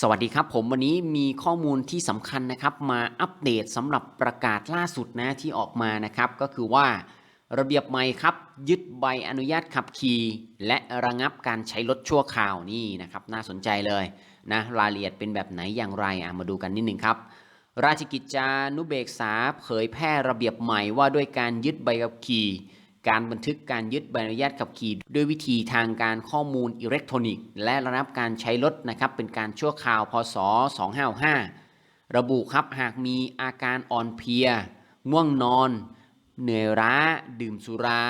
สวัสดีครับผมวันนี้มีข้อมูลที่สำคัญนะครับ มาอัปเดตสำหรับประกาศล่าสุดนะที่ออกมานะครับ ก็คือว่าระเบียบใหม่ครับ ยึดใบอนุญาตขับขี่และระงับการใช้รถชั่วคราวนี่นะครับ น่าสนใจเลยนะรายละเอียดเป็นแบบไหนอย่างไรอะมาดูกันนิดนึงครับ ราชกิจจานุเบกษาเผยแพร่ระเบียบใหม่ว่าด้วยการยึดใบขับขี่ การบันทึกการยึดใบอนุญาตขับขี่ ด้วยวิธีทางการข้อมูลอิเล็กทรอนิกส์ และระงับการใช้รถนะครับเป็นการชั่วคราวพศ 2565 ระบุครับหากมีอาการอ่อนเพลียง่วงนอน เหนื่อยล้า ดื่มสุรา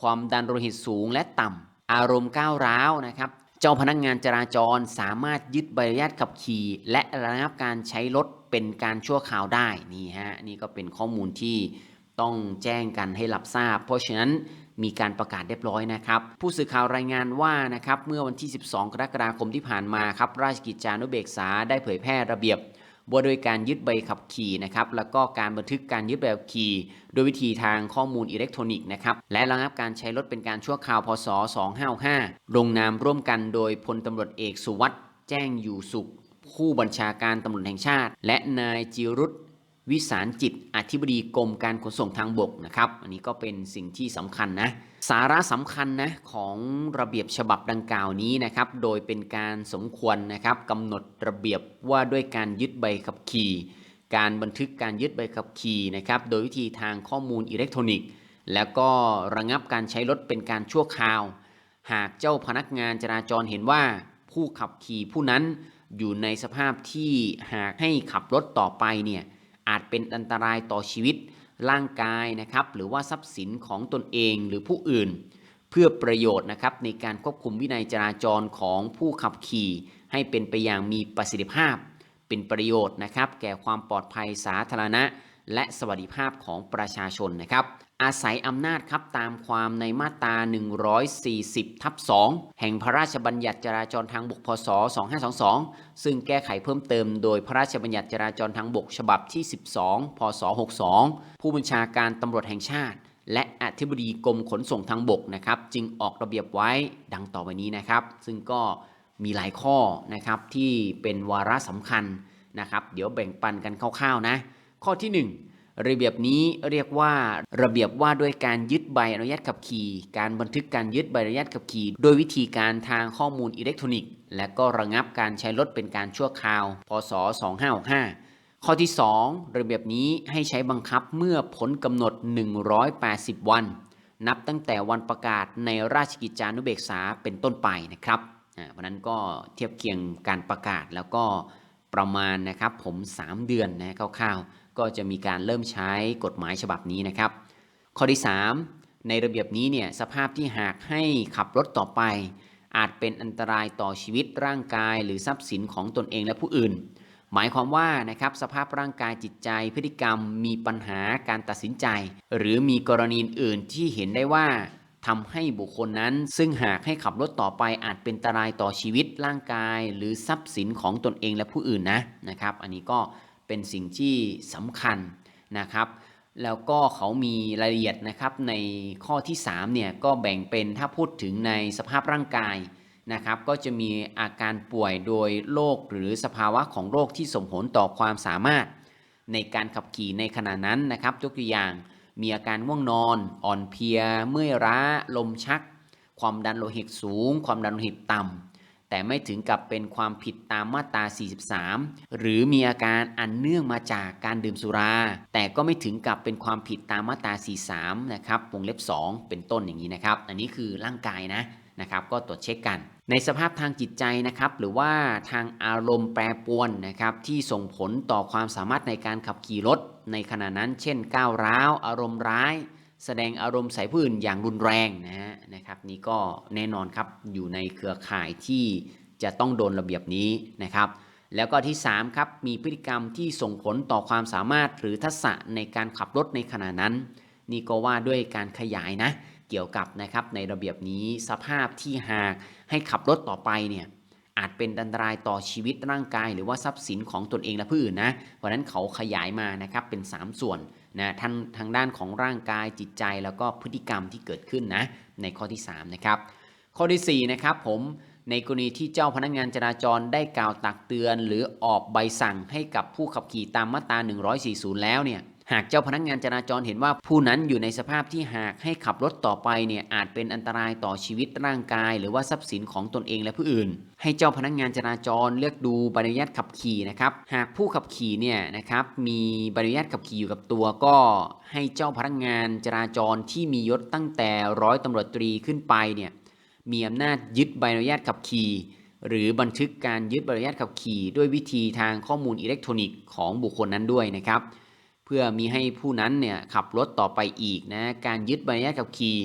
ความดันโลหิตสูงและต่ำ อารมณ์ก้าวร้าวนะครับเจ้าพนักงานจราจรสามารถยึดใบอนุญาตขับขี่ และระงับการใช้รถเป็นการชั่วคราวได้นี่ฮะนี่ก็เป็นข้อมูลที่ ต้องแจ้งกันให้รับทราบ เพราะฉะนั้นมีการประกาศเรียบร้อยนะครับ ผู้สื่อข่าวรายงานว่านะครับเมื่อวันที่ 12 กรกฎาคมที่ผ่านมาครับราชกิจจานุเบกษาได้เผยแพร่ระเบียบว่าโดยการยึดใบขับขี่นะครับแล้วก็การบันทึกการยึดใบขับขี่ โดยวิธีทางข้อมูลอิเล็กทรอนิกส์นะครับและระงับการใช้รถเป็นการชั่วคราวพศ 2565ลงนามร่วมกันโดยพลตำรวจเอกสุวัสด์แจ้งอยู่สุขผู้บัญชาการตำรวจแห่งชาติ และนายจิรุต วิสารจิตอธิบดีกรมการขนส่งทางบกนะครับ อันนี้ก็เป็นสิ่งที่สำคัญนะสาระสำคัญนะของระเบียบฉบับดังกล่าวนี้นะครับ โดยเป็นการสมควรนะครับกำหนดระเบียบว่าด้วยการยึดใบขับขี่ การบันทึกการยึดใบขับขี่นะครับ โดยวิธีทางข้อมูลอิเล็กทรอนิกส์ แล้วก็ระงับการใช้รถเป็นการชั่วคราว หากเจ้าพนักงานจราจรเห็นว่าผู้ขับขี่ผู้นั้นอยู่ในสภาพที่หากให้ขับรถต่อไปเนี่ย อาจเป็นอันตรายต่อชีวิต ร่างกายนะครับหรือว่าทรัพย์สินของตนเองหรือผู้อื่น เพื่อประโยชน์นะครับในการควบคุมวินัยจราจรของผู้ขับขี่ ให้เป็นไปอย่างมีประสิทธิภาพ เป็นประโยชน์นะครับ แก่ความปลอดภัยสาธารณะ และสวัสดิภาพของประชาชนนะครับ อาศัยอำนาจครับตามความในมาตรา 140 ทับ 2 แห่งพระราชบัญญัติจราจรทางบกพศ 2522 ซึ่งแก้ไขเพิ่มเติมโดยพระราชบัญญัติจราจรทางบกฉบับที่ 12 พศ 62 ผู้บัญชาการตำรวจแห่งชาติ และอธิบดีกรมขนส่งทางบกนะครับจึงออกระเบียบไว้ดังต่อไปนี้นะครับ ซึ่งก็มีหลายข้อนะครับที่เป็นวาระสำคัญนะครับ เดี๋ยวแบ่งปันกันคร่าวๆนะ ข้อที่ 1 ระเบียบนี้เรียกว่าระเบียบว่าด้วยการยึดใบอนุญาตขับขี่ การบันทึกการยึดใบอนุญาตขับขี่ โดยวิธีการทางข้อมูลอิเล็กทรอนิกส์ และก็ระงับการใช้รถเป็นการชั่วคราว พศ 2565 ข้อที่ 2 ระเบียบนี้ให้ใช้บังคับเมื่อพ้นกำหนด 180 วัน นับตั้งแต่วันประกาศในราชกิจจานุเบกษาเป็นต้นไปนะครับเพราะนั้นก็เทียบเคียงการประกาศแล้วก็ประมาณนะครับผม 3 เดือนนะคร่าวๆ ก็จะมีการเริ่มใช้กฎหมายฉบับนี้นะครับ ข้อที่ 3 ในระเบียบนี้เนี่ยสภาพที่หากให้ขับรถต่อไป อาจเป็นอันตรายต่อชีวิตร่างกาย หรือทรัพย์สินของตนเองและผู้อื่น หมายความว่านะครับสภาพร่างกายจิตใจพฤติกรรม มีปัญหาการตัดสินใจ หรือมีกรณีอื่นที่เห็นได้ว่าทำให้บุคคลนั้น ซึ่งหากให้ขับรถต่อไปอาจเป็นอันตรายต่อชีวิตร่างกาย หรือทรัพย์สินของตนเองและผู้อื่นนะนะครับ อันนี้ก็ เป็นสิ่งที่สำคัญนะครับแล้วก็เขามีรายละเอียดนะครับในข้อที่3เนี่ยก็แบ่งเป็นถ้าพูดถึงในสภาพร่างกายนะครับก็จะมีอาการป่วยโดยโรคหรือสภาวะของโรคที่ส่งผลต่อความสามารถ ในการขับขี่ในขณะนั้นนะครับยกตัวอย่างมีอาการง่วงนอน อ่อนเพลีย เมื่อยล้า ลมชัก ความดันโลหิตสูง ความดันโลหิตต่ำ แต่ไม่ถึงกับเป็นความผิดตามมาตรา 43 หรือมีอาการอันเนื่องมาจากการดื่มสุรา แต่ก็ไม่ถึงกับเป็นความผิดตามมาตรา 43 นะครับ วงเล็บ 2 เป็นต้นอย่างนี้นะครับ อันนี้คือร่างกายนะนะครับ ก็ตรวจเช็คกัน ในสภาพทางจิตใจนะครับ หรือว่าทางอารมณ์แปรปรวนนะครับ ที่ส่งผลต่อความสามารถในการขับขี่รถ ในขณะนั้น เช่น ก้าวร้าว อารมณ์ร้าย แสดงอารมณ์ใส่ผู้อื่นอย่างรุนแรงนะฮะนะครับนี่ก็แน่นอนครับอยู่ในเครือข่ายที่จะต้องโดนระเบียบนี้นะครับ แล้วก็ที่ 3 ครับมีพฤติกรรมที่ส่งผลต่อความสามารถหรือทักษะในการขับรถในขณะนั้น นี่ก็ว่าด้วยการขยายนะเกี่ยวกับนะครับในระเบียบนี้สภาพที่หากให้ขับรถต่อไปเนี่ยอาจเป็นอันตรายต่อชีวิตร่างกาย หรือว่าทรัพย์สินของตนเองและผู้อื่นนะเพราะนั้นเขาขยายมานะครับเป็น 3 ส่วน นะทั้งทางด้านของร่างกายจิตใจแล้วก็พฤติกรรมที่เกิดขึ้นนะในข้อที่3นะครับข้อที่4นะครับผมในกรณีที่เจ้าพนักงานจราจรได้กล่าวตักเตือน หรือออกใบสั่งให้กับผู้ขับขี่ตามมาตรา140 แล้วเนี่ย หากเจ้าพนักงานจราจรเห็นว่าผู้นั้นอยู่ในสภาพที่หากให้ขับรถต่อไปเนี่ยอาจเป็นอันตรายต่อชีวิตร่างกาย หรือว่าทรัพย์สินของตนเองและผู้อื่น ให้เจ้าพนักงานจราจรเลือกดูใบอนุญาตขับขี่นะครับหากผู้ขับขี่เนี่ยนะครับมีใบอนุญาตขับขี่อยู่กับตัวก็ให้เจ้าพนักงานจราจรที่มียศตั้งแต่ร้อยตำรวจตรีขึ้นไปเนี่ยมีอำนาจยึดใบอนุญาตขับขี่หรือบันทึกการยึดใบอนุญาตขับขี่ ด้วยวิธีทางข้อมูลอิเล็กทรอนิกส์ของบุคคลนั้นด้วยนะครับ เพื่อมีให้ผู้นั้นเนี่ยขับรถต่อไปอีกนะการยึดใบอนุญาตขับขี่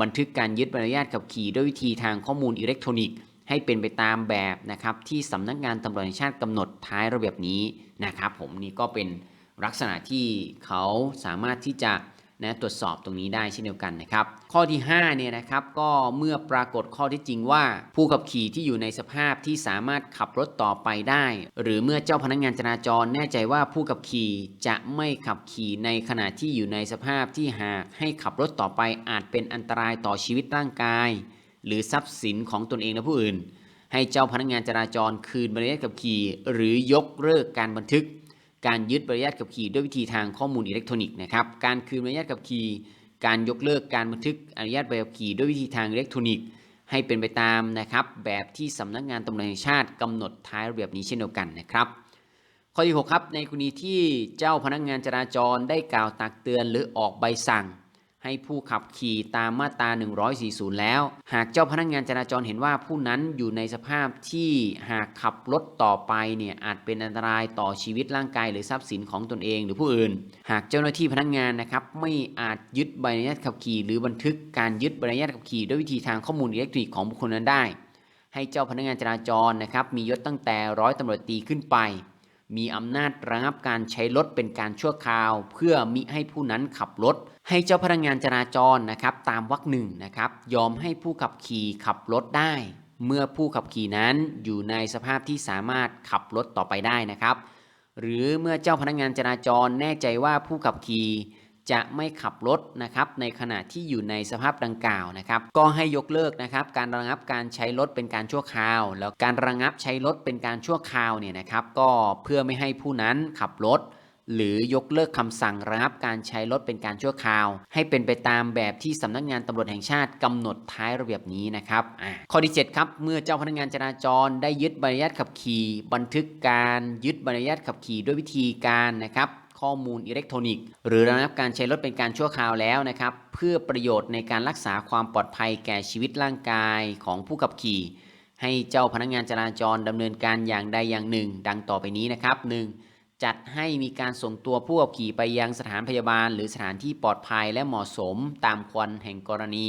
บันทึกการยึดใบอนุญาตขับขี่ด้วยวิธีทางข้อมูลอิเล็กทรอนิกส์ ให้เป็นไปตามแบบนะครับที่สำนักงานตำรวจแห่งชาติกำหนดท้ายระเบียบนี้นะครับ ผมนี่ก็เป็นลักษณะที่เขาสามารถที่จะ นะตรวจสอบตรงนี้ได้เช่นเดียวกันนะครับ ข้อที่5เนี่ยนะครับก็เมื่อปรากฏข้อที่จริงว่า ผู้ขับขี่ที่อยู่ในสภาพที่สามารถขับรถต่อไปได้ หรือเมื่อเจ้าพนักงานจราจรแน่ใจว่าผู้ขับขี่จะไม่ขับขี่ในขณะที่อยู่ในสภาพที่หากให้ขับรถต่อไปอาจเป็นอันตรายต่อชีวิตร่างกาย หรือทรัพย์สินของตนเองและผู้อื่น ให้เจ้าพนักงานจราจรคืนใบอนุญาตขับขี่ หรือยกเลิกการบันทึก การยึดใบอนุญาตขับขี่ด้วยวิธีทางข้อมูลอิเล็กทรอนิกส์นะครับ การคืนใบอนุญาตขับขี่ การยกเลิกการบันทึกอนุญาตใบขับขี่ด้วยวิธีทางอิเล็กทรอนิกส์ ให้เป็นไปตามนะครับแบบที่สำนักงานตำรวจแห่งชาติกำหนดท้ายระเบียบนี้เช่นเดียวกันนะครับ ข้อที่ 6 ครับ ในกรณีที่เจ้าพนักงานจราจรได้กล่าวตักเตือนหรือออกใบสั่ง ให้ผู้ขับขี่ตามมาตรา 140 แล้ว หากเจ้าพนักงานจราจรเห็นว่าผู้นั้นอยู่ในสภาพที่หากขับรถต่อไปเนี่ยอาจเป็นอันตรายต่อชีวิตร่างกายหรือทรัพย์สินของตนเองหรือผู้อื่น หากเจ้าหน้าที่พนักงานนะครับไม่อาจยึดใบอนุญาตขับขี่ หรือบันทึกการยึดใบอนุญาตขับขี่ด้วยวิธีทางข้อมูลอิเล็กทรอนิกส์ของบุคคลนั้นได้ ให้เจ้าพนักงานจราจรนะครับมียศตั้งแต่ร้อยตำรวจตีขึ้นไป มีอำนาจระงับการใช้รถเป็นการชั่วคราว เพื่อมิให้ผู้นั้นขับรถ ให้เจ้าพนักงานจราจรนะครับตามวรรคหนึ่งนะครับยอมให้ผู้ขับขี่ขับรถได้ เมื่อผู้ขับขี่นั้นอยู่ในสภาพที่สามารถขับรถต่อไปได้นะครับ หรือเมื่อเจ้าพนักงานจราจรแน่ใจว่าผู้ขับขี่ จะไม่ขับรถนะครับในขณะที่อยู่ในสภาพดังกล่าวนะครับ ก็ให้ยกเลิกนะครับ การระงับการใช้รถเป็นการชั่วคราว แล้วการระงับใช้รถเป็นการชั่วคราวเนี่ยนะครับก็เพื่อไม่ให้ผู้นั้นขับรถหรือยกเลิกคำสั่งระงับการใช้รถเป็นการชั่วคราว ให้เป็นไปตามแบบที่สำนักงานตำรวจแห่งชาติกำหนดท้ายระเบียบนี้นะครับข้อที่ 7 ครับ เมื่อเจ้าพนักงานจราจรได้ยึดใบอนุญาตขับขี่ บันทึกการยึดใบอนุญาตขับขี่ด้วยวิธีการนะครับ ข้อมูลอิเล็กทรอนิกส์ หรือระงับการใช้รถเป็นการชั่วคราวแล้วนะครับ เพื่อประโยชน์ในการรักษาความปลอดภัยแก่ชีวิตร่างกายของผู้ขับขี่ ให้เจ้าพนักงานจราจรดำเนินการอย่างใดอย่างหนึ่ง ดังต่อไปนี้นะครับ 1. จัดให้มีการส่งตัวผู้ขับขี่ไปยังสถานพยาบาล หรือสถานที่ปลอดภัยและเหมาะสมตามควรแห่งกรณี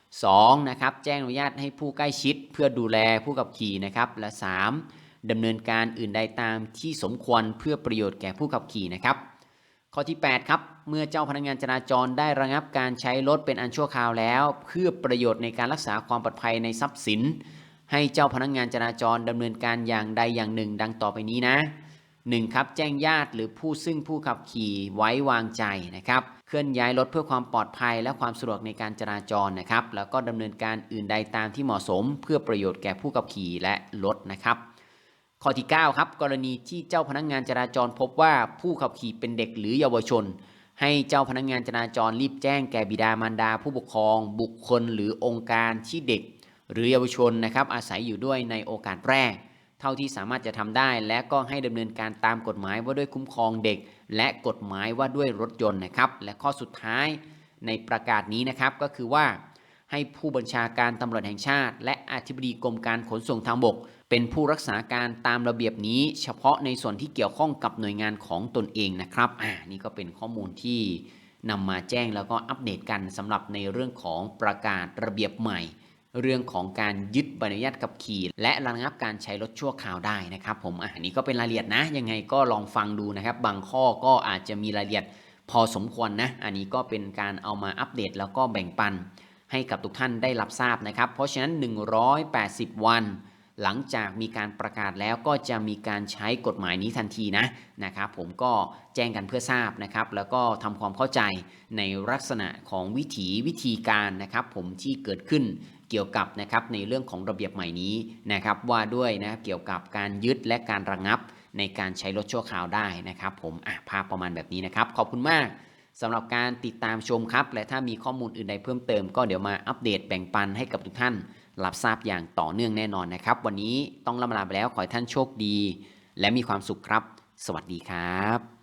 2. นะครับแจ้งอนุญาตให้ผู้ใกล้ชิดเพื่อดูแลผู้ขับขี่นะครับและ 3. ดำเนินการอื่นใดตามที่สมควรเพื่อประโยชน์แก่ผู้ขับขี่นะครับ ข้อที่ 8 ครับ เมื่อเจ้าพนักงานจราจรได้ระงับการใช้รถเป็นอันชั่วคราวแล้ว เพื่อประโยชน์ในการรักษาความปลอดภัยในทรัพย์สิน ให้เจ้าพนักงานจราจรดำเนินการอย่างใดอย่างหนึ่ง ดังต่อไปนี้นะ 1. ครับแจ้งญาติหรือผู้ซึ่งผู้ขับขี่ไว้วางใจนะครับเคลื่อนย้ายรถเพื่อความปลอดภัยและความสะดวกในการจราจรนะครับ แล้วก็ดำเนินการอื่นใดตามที่เหมาะสม เพื่อประโยชน์แก่ผู้ขับขี่และรถนะครับ ข้อที่ 9 ครับ กรณีที่เจ้าพนักงานจราจรพบว่าผู้ขับขี่เป็นเด็กหรือเยาวชน ให้เจ้าพนักงานจราจรรีบแจ้งแก่บิดามารดา ผู้ปกครอง บุคคลหรือองค์การที่เด็ก หรือเยาวชนนะครับอาศัยอยู่ด้วยในโอกาสแรก เท่าที่สามารถจะทำได้ และก็ให้ดำเนินการตามกฎหมายว่าด้วยคุ้มครองเด็ก และกฎหมายว่าด้วยรถยนต์นะครับและข้อสุดท้ายในประกาศนี้นะครับก็คือว่า ให้ผู้บัญชาการตำรวจแห่งชาติ และอธิบดีกรมการขนส่งทางบก เป็นผู้รักษาการตามระเบียบนี้ เฉพาะในส่วนที่เกี่ยวข้องกับหน่วยงานของตนเองนะครับอ่านี่ก็เป็นข้อมูลที่นำมาแจ้งแล้วก็อัปเดตกันสำหรับในเรื่องของประกาศระเบียบใหม่ เรื่องของการยึดใบอนุญาตขับขี่ และระงับการใช้รถชั่วคราวได้นะครับผมอ่านี่ก็เป็นรายละเอียดนะ ยังไงก็ลองฟังดูนะครับ บางข้อก็อาจจะมีรายละเอียดพอสมควรนะ อันนี้ก็เป็นการเอามาอัปเดตแล้วก็แบ่งปัน ให้กับทุกท่านได้รับทราบนะครับ เพราะฉะนั้น 180 วัน หลังจากมีการประกาศแล้วก็จะมีการใช้กฎหมายนี้ทันทีนะนะครับ ผมก็แจ้งกันเพื่อทราบนะครับ แล้วก็ทำความเข้าใจในลักษณะของวิถีวิธีการนะครับ ผมที่เกิดขึ้นเกี่ยวกับนะครับในเรื่องของระเบียบใหม่นี้นะครับ ว่าด้วยนะเกี่ยวกับการยึดและการระงับในการใช้รถชั่วคราวได้นะครับ ผมอะภาพประมาณแบบนี้นะครับ ขอบคุณมาก สำหรับการติดตามชมครับ และถ้ามีข้อมูลอื่นใดเพิ่มเติมก็เดี๋ยวมาอัปเดตแบ่งปันให้กับทุกท่านรับทราบอย่างต่อเนื่องแน่นอนนะครับ วันนี้ต้องลำลาไปแล้วขอให้ท่านโชคดี และมีความสุขครับ สวัสดีครับ